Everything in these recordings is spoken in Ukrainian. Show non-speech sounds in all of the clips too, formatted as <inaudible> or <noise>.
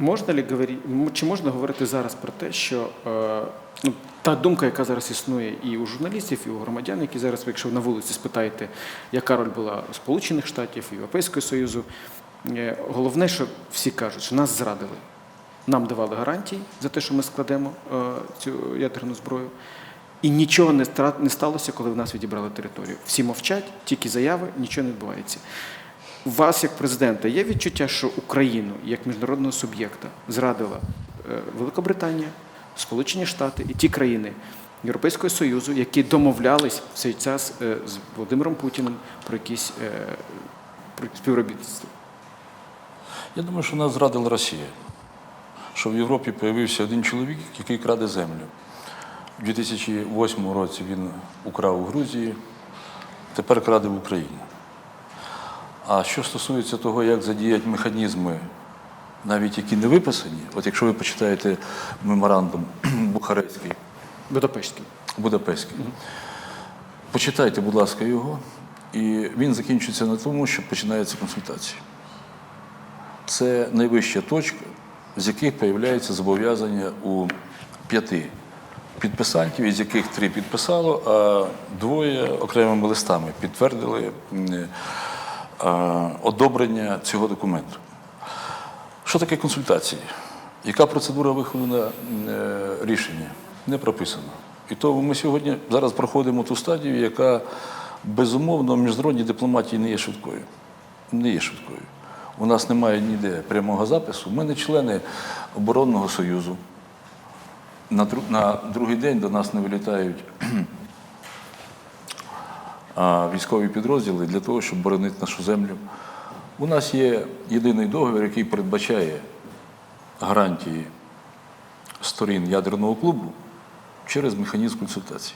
Можна ли говорити, чи можна говорити зараз про те, що е, ну, та думка, яка зараз існує і у журналістів, і у громадян, які зараз, якщо на вулиці спитаєте, яка роль була у Сполучених Штатів, Європейського Союзу, е, головне, що всі кажуть, що нас зрадили. Нам давали гарантії за те, що ми складемо е, цю ядерну зброю. І нічого не сталося, коли в нас відібрали територію. Всі мовчать, тільки заяви, нічого не відбувається. У вас, як президента, є відчуття, що Україну як міжнародного суб'єкта зрадила е, Великобританія, Сполучені Штати і ті країни Європейського Союзу, які домовлялись в цей час е, з Володимиром Путіним про якісь е, співробітництво. Я думаю, що нас зрадила Росія. Що в Європі з'явився один чоловік, який краде землю. У 2008 році він украв у Грузії, тепер краде в Україні. А що стосується того, як задіять механізми, навіть які не виписані, от якщо ви почитаєте меморандум <clears throat> Бухарестський, Будапештський. Будапештський. Почитайте, будь ласка, його. І він закінчується на тому, що починаються консультації. Це найвища точка, з яких появляється зобов'язання у п'яти підписантів, із яких три підписало, а двоє окремими листами підтвердили одобрення цього документу. Що таке консультації? Яка процедура виходу на е, рішення? Не прописано. І тому ми сьогодні зараз проходимо ту стадію, яка безумовно в міжнародній дипломатії не є швидкою. Не є швидкою. У нас немає ніде прямого запису. Ми не члени оборонного союзу. На, другий день до нас не вилітають військові підрозділи для того, щоб боронити нашу землю. У нас є єдиний договір, який передбачає гарантії сторін ядерного клубу через механізм консультацій.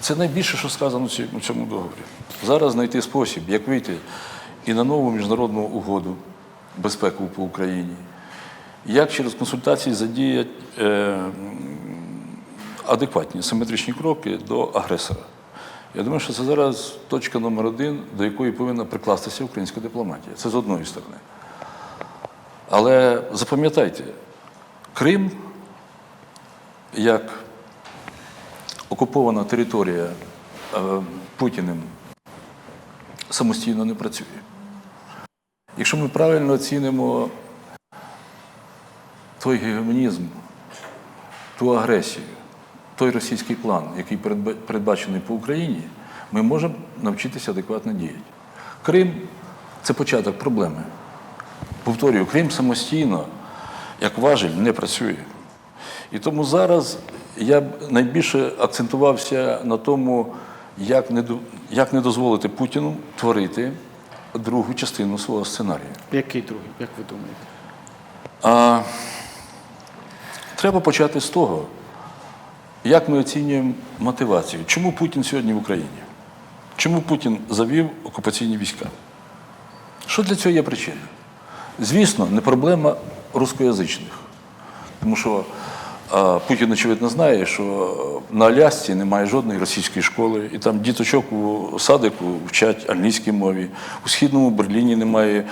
Це найбільше, що сказано у цьому договорі. Зараз знайти спосіб, як вийти і на нову міжнародну угоду безпеку по Україні, як через консультації задіять е, адекватні симетричні кроки до агресора. Я думаю, що це зараз точка номер один, до якої повинна прикластися українська дипломатія. Це з одної сторони. Але запам'ятайте, Крим як окупована територія е, Путіним самостійно не працює. Якщо ми правильно оцінимо той гегемонізм, ту агресію, той російський план, який передбачений по Україні, ми можемо навчитися адекватно діяти. Крим це початок проблеми. Повторюю, Крим самостійно, як важель, не працює. І тому зараз я б найбільше акцентувався на тому, як не, як не дозволити Путіну творити другу частину свого сценарію. Який другий, як ви думаєте? А, треба почати з того, як ми оцінюємо мотивацію. Чому Путін сьогодні в Україні? Чому Путін завів окупаційні війська? Що для цього є причина? Звісно, не проблема рускоязичних. Тому що Путін, очевидно, знає, що на Алясці немає жодної російської школи, і там діточок у садику вчать англійській мові. У східному Берліні немає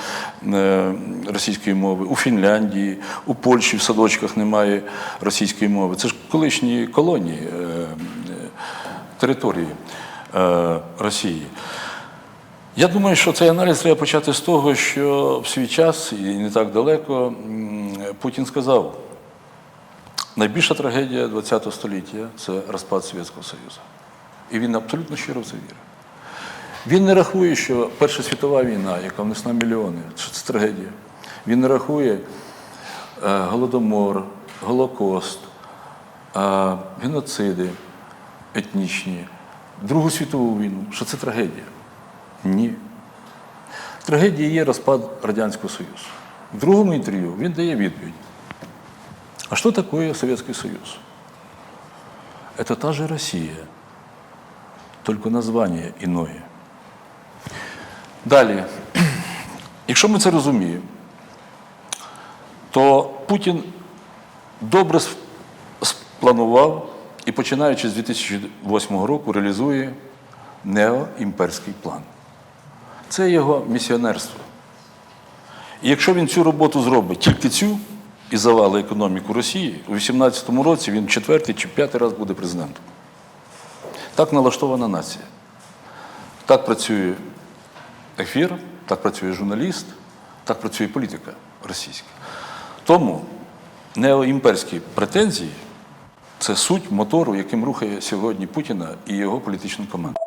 е, російської мови, у Фінляндії, у Польщі в садочках немає російської мови. Це ж колишні колонії е, е, території Росії. Я думаю, що цей аналіз треба почати з того, що в свій час і не так далеко Путін сказав, найбільша трагедія ХХ століття це розпад Совєтського Союзу. І він абсолютно щиро в це вірить. Він не рахує, що Перша світова війна, яка внесла мільйони, що це трагедія. Він не рахує е, голодомор, Голокост, е, геноциди етнічні, Другу світову війну, що це трагедія. Ні. Трагедія є розпад Радянського Союзу. В другому інтерв'ю він дає відповідь. А что такое Советский Союз? Это та же Россия, только название иное. Далі, якщо ми це розуміємо, то Путін добре спланував і починаючи з 2008 року реалізує неоімперський план. Це його місіонерство. І якщо він цю роботу зробить тільки цю і завалить економіку Росії, у 2018 році він четвертий чи п'ятий раз буде президентом. Так налаштована нація. Так працює ефір, так працює журналіст, так працює політика російська. Тому неоімперські претензії це суть мотору, яким рухає сьогодні Путіна і його політичну команду.